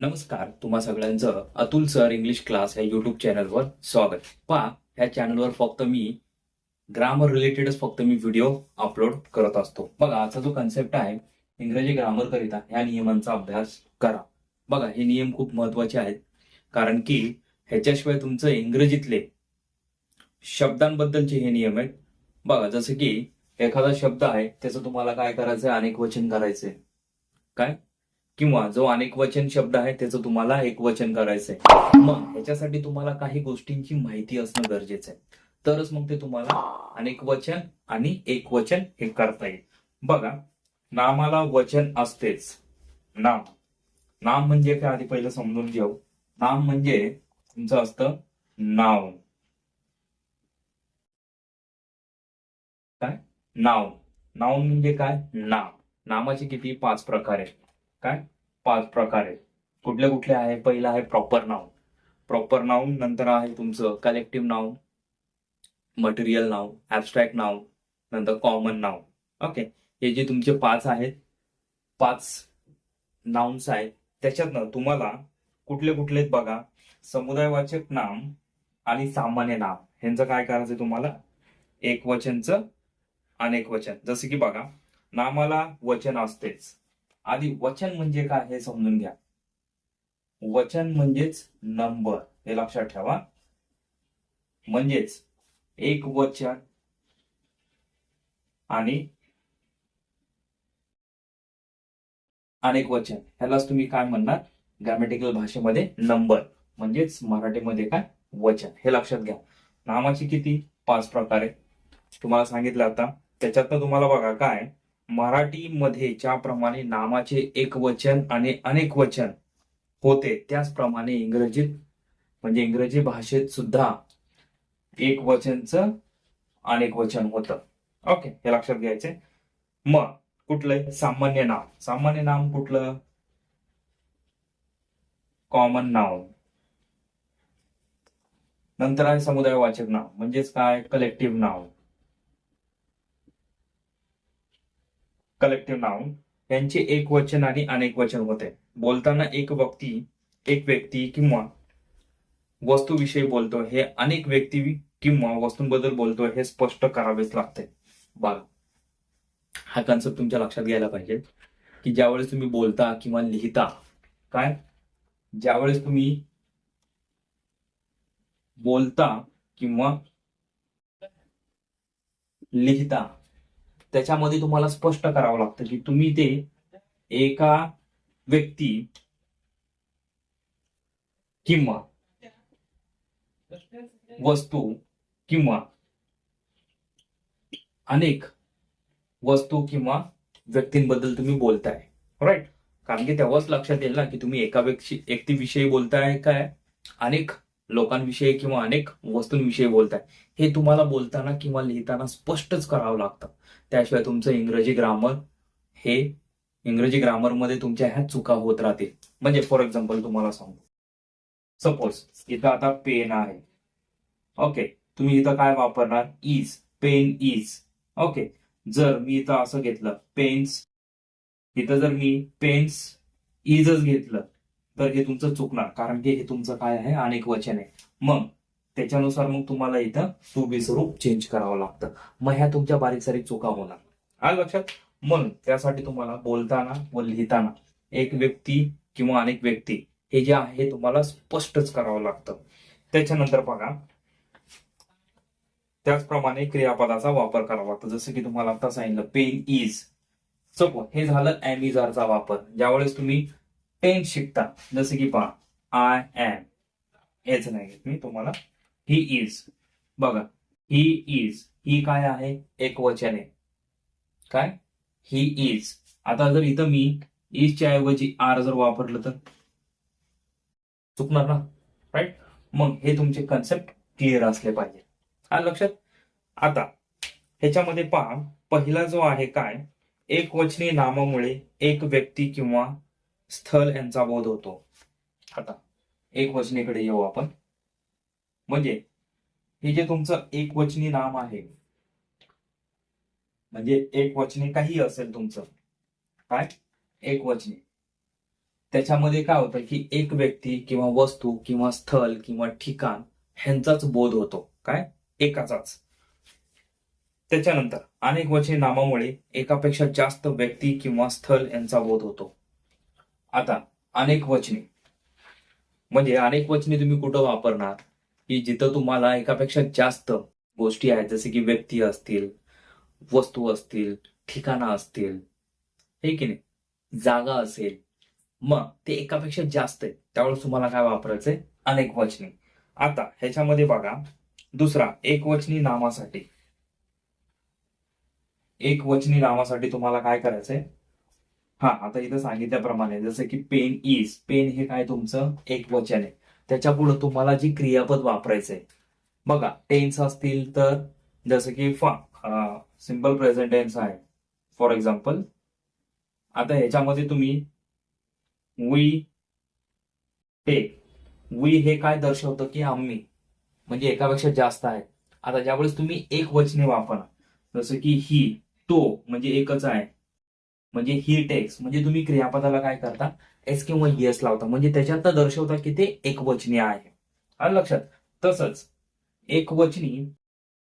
नमस्कार तुम्हा सगळ्यांचं अतुल सर इंग्लिश क्लास या युट्यूब चॅनलवर स्वागत. पहा ह्या चॅनलवर फक्त मी ग्रामर रिलेटेडच फक्त मी व्हिडिओ अपलोड करत असतो. बघा आजचा जो कन्सेप्ट आहे इंग्रजी ग्रामर करिता ह्या नियमांचा अभ्यास करा. बघा हे नियम खूप महत्त्वाचे आहेत. कारण की ह्याच्याशिवाय तुमचं इंग्रजीतले शब्दांबद्दलचे हे नियम आहेत. बघा जसं की एखादा शब्द आहे त्याचं तुम्हाला काय करायचंय? अनेक वचन करायचंय. काय? किंवा जो अनेक वचन शब्द आहे त्याचं तुम्हाला एक वचन करायचंय मग ह्याच्यासाठी तुम्हाला काही गोष्टींची माहिती असणं गरजेचं आहे. तरच मग ते तुम्हाला अनेक वचन आणि एक वचन हे करता येईल. बघा नामाला वचन असतेच. नाम. नाम म्हणजे काय? आधी पहिलं समजून घेऊ. नाम म्हणजे तुमचं असतं नाव. काय? नाव. नाव म्हणजे काय? नाम. नामाचे किती? पाच प्रकार आहेत. काय? पाच प्रकार आहेत. कुठले कुठले आहे? पहिलं आहे प्रॉपर नाव प्रॉपर नाव नंतर आहे तुमचं कलेक्टिव्ह नाव मटेरियल नाव ऍबस्ट्रॅक्ट नाव नंतर कॉमन नाव ओके हे जे तुमचे पाच आहेत पाच नाउन्स आहेत त्याच्यातनं तुम्हाला कुठले कुठले बघा समुदायवाचक नाम आणि सामान्य नाम. ह्यांचं काय करायचं तुम्हाला? एक वचनचं अनेक वचन. जसं की बघा नामाला वचन असतेच. आधी वचन म्हणजे काय हे समजून घ्या. वचन म्हणजेच नंबर हे लक्षात ठेवा. म्हणजेच एक वचन आणि अनेक वचन. ह्यालाच तुम्ही काय म्हणणार? ग्रॅमॅटिकल भाषेमध्ये नंबर म्हणजेच मराठीमध्ये काय? वचन. हे लक्षात घ्या. नामाची किती? पाच प्रकार. आहेत तुम्हाला सांगितलं आता. त्याच्यातनं तुम्हाला बघा काय? मराठीमध्ये ज्याप्रमाणे नामाचे एक वचन आणि अनेक वचन होते त्याचप्रमाणे इंग्रजीत म्हणजे इंग्रजी भाषेत सुद्धा एक वचनचं अनेक वचन होतं. ओके हे लक्षात घ्यायचे मग कुठलंय? सामान्य नाम. सामान्य नाम कुठलं? कॉमन नाव नंतर आहे समुदायवाचक नाव म्हणजेच काय? कलेक्टिव्ह नाव कलेक्टिव्ह नाउन यांचे एक वचन आणि अनेक वचन होते. बोलताना एक व्यक्ती एक व्यक्ती किंवा वस्तूविषयी बोलतो हे अनेक व्यक्ती किंवा वस्तूंबद्दल बोलतो हे स्पष्ट करावेच लागते. बघा हा कन्सेप्ट तुमच्या लक्षात घ्यायला पाहिजे. की ज्यावेळेस तुम्ही बोलता किंवा लिहिता काय? ज्यावेळेस तुम्ही बोलता किंवा लिहिता त्याच्यामध्ये तुम्हाला स्पष्ट करावं लागतं की तुम्ही ते एका व्यक्ती किंवा वस्तू किंवा अनेक वस्तू किंवा व्यक्तींबद्दल तुम्ही बोलताय राईट कारण की तेव्हाच लक्षात येईल ना की तुम्ही एका व्यक्ती व्यक्तीविषयी बोलताय काय? अनेक लोकांविषयी किंवा अनेक वस्तूंविषयी बोलताय. हे तुम्हाला बोलताना किंवा लिहिताना स्पष्टच करावं लागतं. त्याशिवाय तुमचं इंग्रजी ग्रामर हे इंग्रजी ग्रामरमध्ये तुमच्या ह्या चुका होत राहतील. म्हणजे फॉर एक्झाम्पल तुम्हाला सांगतो सपोज इथं आता पेन आहे. ओके तुम्ही इथं काय वापरणार? इज पेन इज ओके जर मी इथं असं घेतलं पेन्स इथं जर मी पेन्स इजच घेतलं तर हे तुमचं चुकणार. कारण की हे तुमचं काय आहे? अनेक वचन आहे. मग त्याच्यानुसार मग तुम्हाला इथं सुबी स्वरूप चेंज करावं लागतं. मग ह्या तुमच्या बारीक सारीक चुका होणार. आलं लक्षात? म्हणून त्यासाठी तुम्हाला बोलताना व लिहिताना एक व्यक्ती किंवा अनेक व्यक्ती हे जे आहे तुम्हाला स्पष्टच करावं लागतं. त्याच्यानंतर बघा त्याचप्रमाणे क्रियापदाचा वापर करावा लागतो. जसं की तुम्हाला आता सांगितलं पेन इज सपोज हे झालं ऍमिजारचा वापर. ज्यावेळेस तुम्ही टेन्स शिकता जसं की पहा आय एम याच नाही घेत मी तुम्हाला. ही इज बघा ही इज ही काय आहे? एक वचन आहे. काय? ही इज आता जर इथं मी इजच्या ऐवजी आर जर वापरलं तर? चुकणार ना? राईट मग हे तुमचे कन्सेप्ट क्लिअर असले पाहिजे. हा लक्षात? आता ह्याच्यामध्ये पहा पहिला जो आहे काय? एक वचनी नामामुळे एक व्यक्ती किंवा स्थल यांचा बोध होतो. आता एक वचनीकडे येऊ आपण. म्हणजे हे जे तुमचं एक वचनी नाम आहे म्हणजे एक वचनी काही असेल तुमचं काय? एक वचनी त्याच्यामध्ये काय होतं की एक व्यक्ती किंवा वस्तू किंवा स्थल किंवा ठिकाण ह्यांचाच बोध होतो. काय? एकाचाच. त्याच्यानंतर अनेक वचने नामामुळे एकापेक्षा जास्त व्यक्ती किंवा स्थल यांचा बोध होतो. आता अनेक वचने. म्हणजे अनेक वचने तुम्ही कुठं वापरणार? की जिथं तुम्हाला एकापेक्षा जास्त गोष्टी आहेत जसे की व्यक्ती असतील वस्तू असतील ठिकाणं असतील हे की नाही? जागा असेल मग ते एकापेक्षा जास्त आहे त्यावेळेस तुम्हाला काय वापरायचंय अनेक वचने. आता ह्याच्यामध्ये बघा दुसरा एक वचनी नामासाठी. एक वचनी नामासाठी तुम्हाला काय करायचंय? हा आता इथं सांगितल्याप्रमाणे जसं की पेन इज पेन हे काय तुमचं? एक वचन आहे. त्याच्या पुढे तुम्हाला जी क्रियापद वापरायचंय. बघा टेन्स असतील तर जसं की सिंपल प्रेझेंट टेन्स आहे. फॉर एक्झाम्पल आता ह्याच्यामध्ये तुम्ही वी टेक वी हे काय दर्शवतं की आम्ही? म्हणजे एकापेक्षा जास्त आहे. आता ज्यावेळेस तुम्ही एक वचने वापरा जसं की ही तो म्हणजे एकच आहे. म्हणजे ही टेक्स म्हणजे तुम्ही क्रियापदाला काय करता? एस किंवा येस लावता. म्हणजे त्याच्यात दर्शवता की ते एकवचनी आहे. आलं लक्षात? तसंच एकवचनी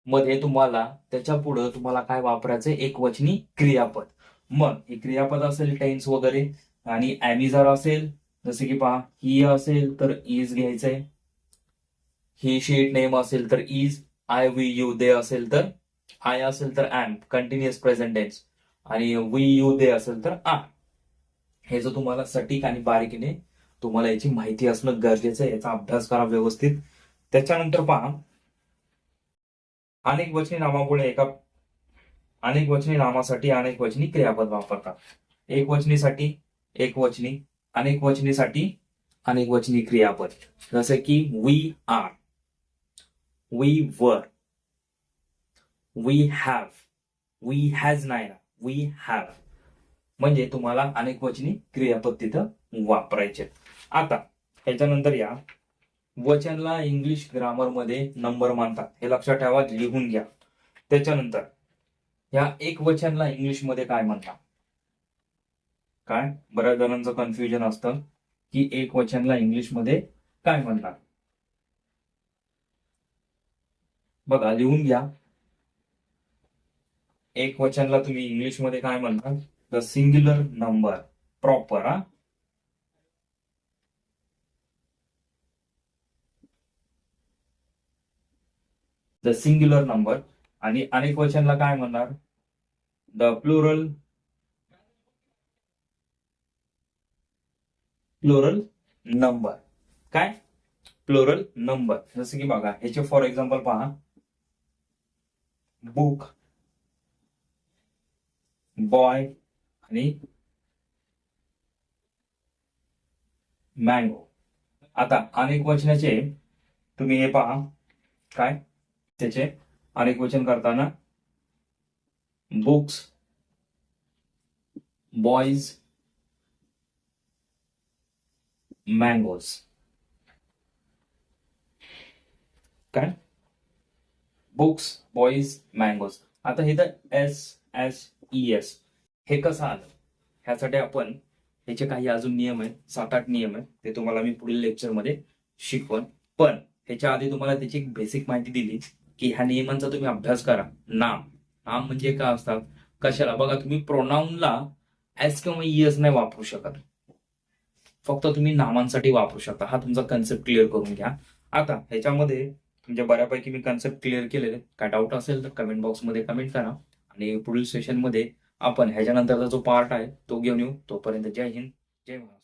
मध्ये तुम्हाला त्याच्या पुढं तुम्हाला काय वापरायचं एकवचनी क्रियापद. मग हे क्रियापद असेल टेन्स वगैरे आणि ॲमी असेल जसे की पहा ही असेल तर इज घ्यायचंय. ही शीट नेम असेल तर is I we you they असेल तर आय असेल तर ॲम कंटिन्युअस प्रेझेंटेन्स आणि वी यू दे असेल तर आ हे जर तुम्हाला सटीक आणि बारीकीने तुम्हाला याची माहिती असणं गरजेचं आहे याचा अभ्यास करा व्यवस्थित. त्याच्यानंतर पहा. अनेक वचनी नामामुळे एका अनेक वचनी नामासाठी अनेक वचनी क्रियापद वापरतात. एक वचनीसाठी एक वचनी अनेक वचनीसाठी अनेक वचनी क्रियापद. जसे की we are we were we have we has नायना ना वी हॅव म्हणजे तुम्हाला अनेक वचनी क्रियापद तिथं वापरायचे. आता ह्याच्यानंतर या. वचनला इंग्लिश ग्रामरमध्ये नंबर मानतात. हे लक्षात ठेवा लिहून घ्या. त्याच्यानंतर ह्या एक वचनला इंग्लिशमध्ये काय म्हणतात? काय? बऱ्याच जणांचं कन्फ्युजन असतं की एक वचनला इंग्लिशमध्ये काय म्हणतात? बघा लिहून घ्या. एक वचनला तुम्ही इंग्लिशमध्ये काय म्हणता द सिंग्युलर नंबर प्रॉपर हा? द सिंग्युलर नंबर आणि अनेक वचनला काय म्हणणार? द प्लुरल प्लुरल नंबर काय? प्लुरल नंबर जसं की बघा ह्याचे फॉर एक्झाम्पल पहा. बुक बॉय आणि मँगो आता अनेक वचनाचे तुम्ही हे पहा. काय? त्याचे अनेक वचन करताना बुक्स बॉईज मँगोज काय? बुक्स बॉईज मँगोज आता हे तर एस एस ई एस हे कसं आलं? ह्यासाठी आपण ह्याचे काही अजून नियम आहेत सात आठ नियम आहेत ते तुम्हाला मी पुढील लेक्चरमध्ये शिकवण. पण ह्याच्या आधी तुम्हाला त्याची एक बेसिक माहिती दिली की ह्या नियमांचा तुम्ही अभ्यास करा. नाम. नाम म्हणजे काय असतात? कशाला? बघा तुम्ही प्रोनाऊनला एस किंवा इएस नाही वापरू शकत. फक्त तुम्ही नामांसाठी वापरू शकता. हा तुमचा कन्सेप्ट क्लिअर करून घ्या. आता ह्याच्यामध्ये म्हणजे बऱ्यापैकी मी कन्सेप्ट क्लिअर केलेले काय डाऊट असेल तर कमेंट बॉक्समध्ये कमेंट करा. आणि पुढील सेशनमध्ये आपण ह्याच्यानंतरचा जो पार्ट आहे तो घेऊन येऊ. तोपर्यंत जय हिंद जय महाराष्ट्र